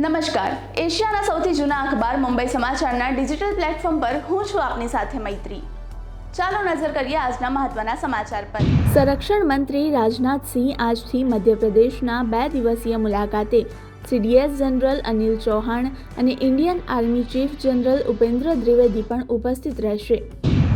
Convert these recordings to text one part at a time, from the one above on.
નમસ્કાર. એશિયાના સૌથી જૂના અખબાર મુંબઈ સમાચારના ડિજિટલ પ્લેટફોર્મ પર હું છું આપની સાથે મૈત્રી. ચાલો નજર કરીએ આજના મહત્વના સમાચાર પર. સંરક્ષણ મંત્રી રાજનાથસિંહ આજથી મધ્યપ્રદેશના બે દિવસીય મુલાકાતે સીડીએસ જનરલ અનિલ ચૌહાણ અને Indian army chief general Upendra Dwivedi પણ ઉપસ્થિત રહેશે.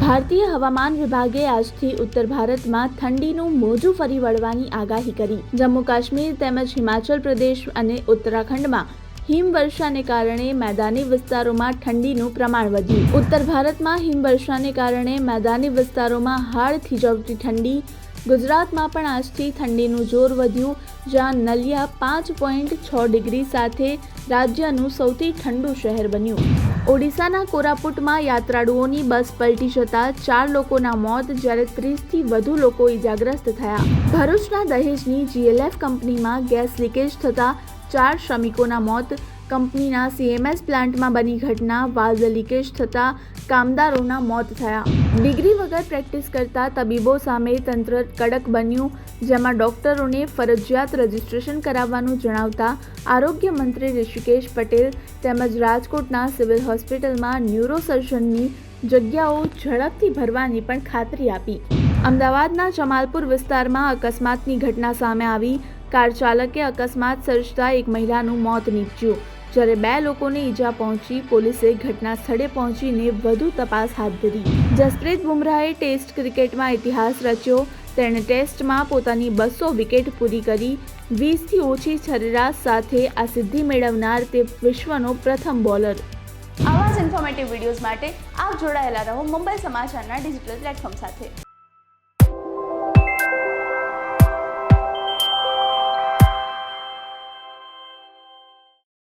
ભારતીય હવામાન વિભાગે આજથી ઉત્તર ભારતમાં ઠંડીનું મોજું ફરી વળવાની આગાહી કરી. જમ્મુ કાશ્મીર તેમજ હિમાચલ પ્રદેશ અને ઉત્તરાખંડમાં હિમવર્ષાને કારણે મેદાની વિસ્તારોમાં ઠંડીનું પ્રમાણ વધ્યું. ઉત્તર ભારતમાં હિમવર્ષાને કારણે મેદાની વિસ્તારોમાં હાડ થીજવતી ઠંડી. ગુજરાતમાં પણ આજથી ઠંડીનું જોર વધ્યું, જ્યાં નલિયા પાંચ પોઈન્ટ છ ડિગ્રી સાથે રાજ્યનું સૌથી ઠંડુ શહેર બન્યું. ઓડિશાના કોરાપુટમાં યાત્રાળુઓની બસ પલટી જતા ચાર લોકોના મોત, જ્યારે ત્રીસથી વધુ લોકો ઇજાગ્રસ્ત થયા. ભરૂચના દહેજની જીએલએફ કંપનીમાં ગેસ લીકેજ થતાં ચાર શ્રમિકોના મોત. કંપનીના સીએમએસ પ્લાન્ટમાં બની ઘટના. વાલ્વ લીકેજ થતાં કામદારોના મોત થયા. ડિગ્રી વગર પ્રેક્ટિસ કરતા તબીબો સામે તંત્ર કડક બન્યું, જેમાં ડોક્ટરોને ફરજિયાત રજિસ્ટ્રેશન કરાવવાનું જણાવતા આરોગ્ય મંત્રી ઋષિકેશ પટેલ તેમજ રાજકોટના સિવિલ હોસ્પિટલમાં ન્યુરોસર્જનની જગ્યાઓ ઝડપથી ભરવાની પણ ખાતરી આપી. અમદાવાદના જમાલપુર વિસ્તારમાં અકસ્માતની ઘટના સામે આવી. કાર ચાલકે અકસ્માત સર્જતા એક મહિલાનું મોત નીપજ્યું. જ્યારે બે લોકોને ઈજા પહોંચી, પોલીસે ઘટના સ્થળે પહોંચીને વધુ તપાસ હાથ ધરી. જસપ્રીત બુમરાહે ટેસ્ટ ક્રિકેટમાં ઇતિહાસ રચ્યો. તેણે ટેસ્ટમાં પોતાની બસો વિકેટ પૂરી કરી. વીસથી ઓછી સરેરાશ સાથે આ સિદ્ધિ મેળવનાર તે વિશ્વનો પ્રથમ બોલર. આવા જ ઇન્ફોર્મેટિવ વિડીયોઝ માટે આપ જોડાયેલા રહો મુંબઈ સમાચારના ડિજિટલ પ્લેટફોર્મ સાથે.